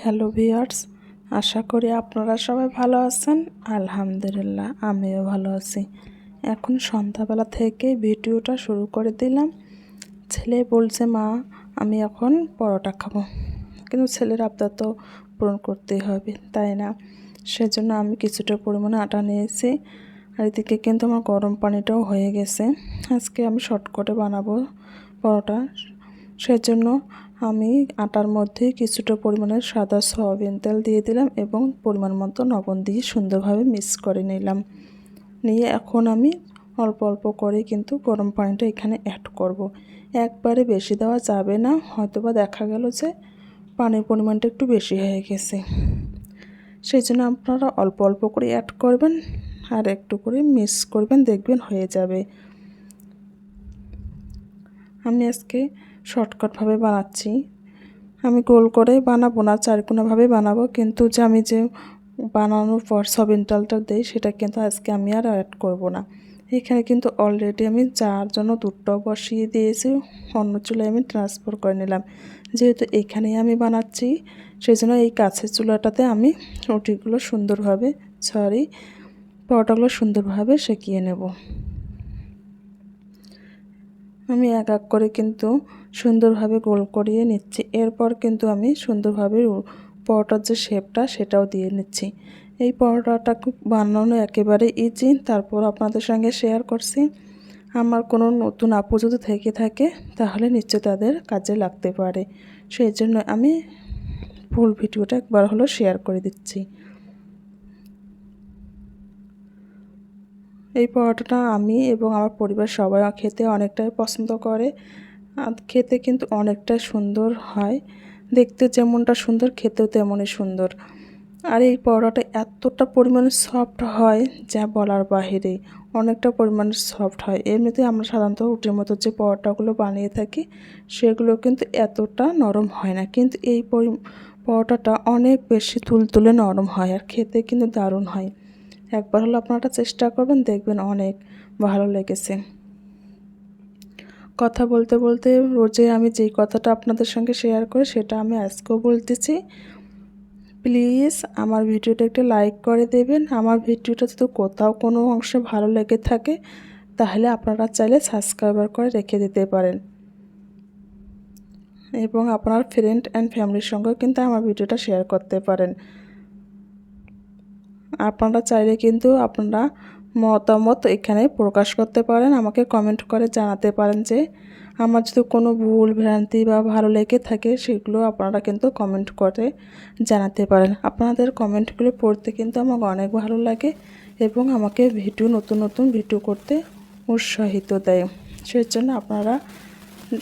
Hello viewers আশা করি আপনারা সবাই ভালো আছেন। আলহামদুলিল্লাহ, আমিও ভালো আছি। এখন সন্ধ্যাবেলা থেকে ভিডিওটা শুরু করে দিলাম। ছেলে বলছে, মা, আমি এখন পরোটা খাব। কিন্তু ছেলের আবদার তো পূরণ করতেই হবে, তাই না? সেজন্য আমি কিছুটা পরিমাণে আটা নিয়েছি। আর এদিকে কিন্তু আমার গরম পানিটাও হয়ে গেছে। আজকে আমি শর্টকাটে বানাবো পরোটা। সেজন্য আমি আটার মধ্যে কিছুটা পরিমাণে সাদা সয়াবিন তেল দিয়ে দিলাম এবং পরিমাণ মতো লবণ দিয়ে সুন্দরভাবে মিক্স করে নিলাম। নিয়ে এখন আমি অল্প অল্প করে কিন্তু গরম পানিটা এখানে অ্যাড করব। একবারে বেশি দেওয়া যাবে না, হয়তোবা দেখা গেল যে পানির পরিমাণটা একটু বেশি হয়ে গেছে। সেই জন্য আপনারা অল্প অল্প করে অ্যাড করবেন আর একটু করে মিক্স করবেন, দেখবেন হয়ে যাবে। আমি আজকে শর্টকাটভাবে বানাচ্ছি। আমি গোল করে বানাবো না, চারকোনাভাবে বানাবো, কিন্তু যে আমি যে বানানোর পর সবিন ডালটা দিই, সেটা কিন্তু আজকে আমি আর অ্যাড করব না। এখানে কিন্তু অলরেডি আমি যার জন্য দুধটাও বসিয়ে দিয়েছি, অন্য চুলায় আমি ট্রান্সফার করে নিলাম। যেহেতু এখানেই আমি বানাচ্ছি সেই জন্য এই কাছের চুলাটাতে আমি রুটিগুলো সুন্দরভাবে সরি পরোটাগুলো সুন্দরভাবে সেঁকিয়ে নেব। আমি এক এক করে কিন্তু সুন্দরভাবে গোল করিয়ে নিচ্ছি। এরপর কিন্তু আমি সুন্দরভাবে পরোটার যে শেপটা, সেটাও দিয়ে নিচ্ছি। এই পরোটাটা বানানো একেবারে ইজি তারপর আপনাদের সঙ্গে শেয়ার করছি। আমার কোনো নতুন আপু যদি থেকে থাকে, তাহলে নিশ্চয় তাদের কাজে লাগতে পারে। সেই জন্য আমি ফুল ভিডিওটা একবার হলো শেয়ার করে দিচ্ছি। এই পরোটাটা আমি এবং আমার পরিবার সবাই খেতে অনেকটাই পছন্দ করে। খেতে কিন্তু অনেকটাই সুন্দর হয়। দেখতে যেমনটা সুন্দর, খেতেও তেমনই সুন্দর। আর এই পরোটাটা এতটা পরিমাণে সফট হয় যা বলার বাহিরে। অনেকটা পরিমাণে সফট হয়। এমনিতে আমরা সাধারণত রুটির মতো যে পরোটাগুলো বানিয়ে থাকি, সেগুলো কিন্তু এতটা নরম হয় না। কিন্তু এই পরোটাটা অনেক বেশি তুলতুলে নরম হয় আর খেতে কিন্তু দারুণ হয়। একবার হলো আপনারা চেষ্টা করবেন, দেখবেন অনেক ভালো লেগেছে। কথা বলতে বলতে রোজে আমি যেই কথাটা আপনাদের সঙ্গে শেয়ার করি সেটা আমি আজকেও বলতেছি। প্লিজ আমার ভিডিওটা একটু লাইক করে দেবেন। আমার ভিডিওটা যদি কোথাও কোনো অংশে ভালো লেগে থাকে, তাহলে আপনারা চাইলে সাবস্ক্রাইবার করে রেখে দিতে পারেন। এবং আপনার ফ্রেন্ড অ্যান্ড ফ্যামিলির সঙ্গেও কিন্তু আমার ভিডিওটা শেয়ার করতে পারেন। আপনারা চাইলে কিন্তু আপনারা মতামত এখানে প্রকাশ করতে পারেন। আমাকে কমেন্ট করে জানাতে পারেন যে, আমার যদি কোনো ভুল, ভ্রান্তি বা ভালো লেগে থাকে, সেগুলো আপনারা কিন্তু কমেন্ট করে জানাতে পারেন। আপনাদের কমেন্টগুলো পড়তে কিন্তু আমাকে অনেক ভালো লাগে এবং আমাকে ভিডিও, নতুন নতুন ভিডিও করতে উৎসাহিত দেয়। সেই জন্য আপনারা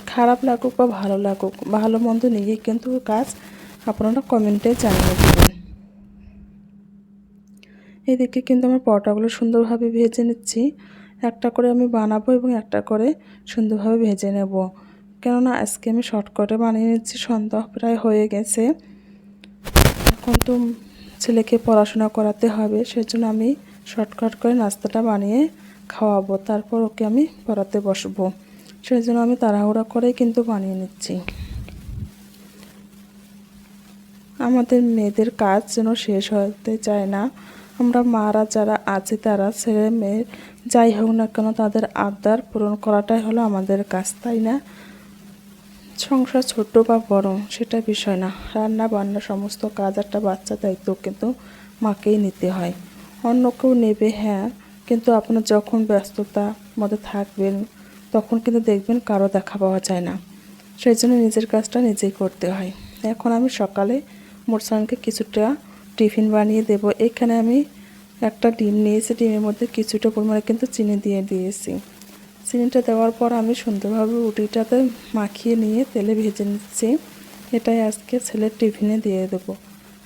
খারাপ লাগুক বা ভালো লাগুক, ভালো মন্দ নিয়ে কিন্তু কাজ আপনারা কমেন্টে জানিয়ে দেবেন। এদিকে কিন্তু আমার পরোটাগুলো সুন্দরভাবে ভেজে নিচ্ছি। একটা করে আমি বানাবো এবং একটা করে সুন্দরভাবে ভেজে নেব। কেননা আজকে আমি শর্টকাটে বানিয়ে নিচ্ছি সন্ধ্যা প্রায় হয়ে গেছে। এখন তো ছেলেকে পড়াশোনা করাতে হবে, সেজন্য আমি শর্টকাট করে নাস্তাটা বানিয়ে খাওয়াবো, তারপর ওকে আমি পড়াতে বসবো। সেই জন্য আমি তাড়াহুড়া করেই কিন্তু বানিয়ে নিচ্ছি। আমাদের মেয়েদের কাজ যেন শেষ হতে চায় না। আমরা মারা যারা আছে, তারা ছেলে মেয়ে, যাই হোক না কেন তাদের আবদার পূরণ করাটাই হলো আমাদের কাজ, তাই না? সংসার ছোট বা বড়, সেটা বিষয় না। রান্না বান্না সমস্ত কাজ একটা বাচ্চা দায়িত্ব, কিন্তু মাকেই নিতে হয়। অন্য কেউ নেবে হ্যাঁ কিন্তু আপনার যখন ব্যস্ততার মধ্যে থাকবেন, তখন কিন্তু দেখবেন কারও দেখা পাওয়া যায় না। সেই জন্য নিজের কাজটা নিজেই করতে হয়। এখন আমি সকালে মোরসানকে কিছুটা টিফিন বানিয়ে দেব। এখানে আমি একটা ডিম নিয়েছি। ডিমের মধ্যে কিছুটা পরিমাণে কিন্তু চিনি দিয়ে দিয়েছি। চিনিটা দেওয়ার পর আমি সুন্দরভাবে রুটিটাতে মাখিয়ে নিয়ে তেলে ভেজে নিচ্ছি। এটাই আজকে ছেলের টিফিনে দিয়ে দেবো।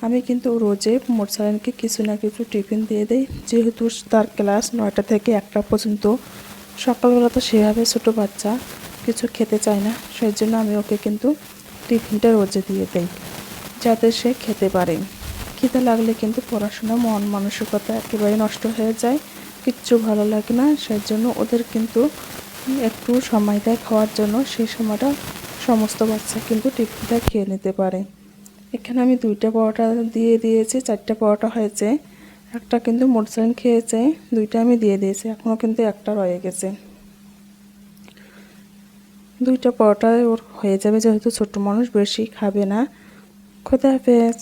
আমি কিন্তু রোজে মোরসালানকে কিছু না কিছু টিফিন দিয়ে দিই। যেহেতু তার ক্লাস নয়টা থেকে একটা পর্যন্ত। সকালবেলা তো সেভাবে ছোটো বাচ্চা কিছু খেতে চায় না। সেই জন্য আমি ওকে কিন্তু টিফিনটা রোজে দিয়ে দিই, যাতে সে খেতে পারে। খিদে লাগলে কিন্তু পড়াশোনা, মন মানসিকতা একেবারে নষ্ট হয়ে যায়। কিচ্ছু ভালো লাগে না। সেই জন্য ওদের কিন্তু একটু সময় দেয় খাওয়ার জন্য। সেই সময়টা সমস্ত বাচ্চা কিন্তু টিফিনটা খেয়ে নিতে পারে। এখানে আমি দুইটা পরোটা দিয়ে দিয়েছি, চারটা পরোটা হয়েছে। একটা কিন্তু মোটসাইন খেয়েছে, দুইটা আমি দিয়ে দিয়েছি। এখনও কিন্তু একটা রয়ে গেছে। দুইটা পরোটা ওর হয়ে যাবে, যেহেতু ছোট মানুষ, বেশি খাবে না। খোদা হাফেজ।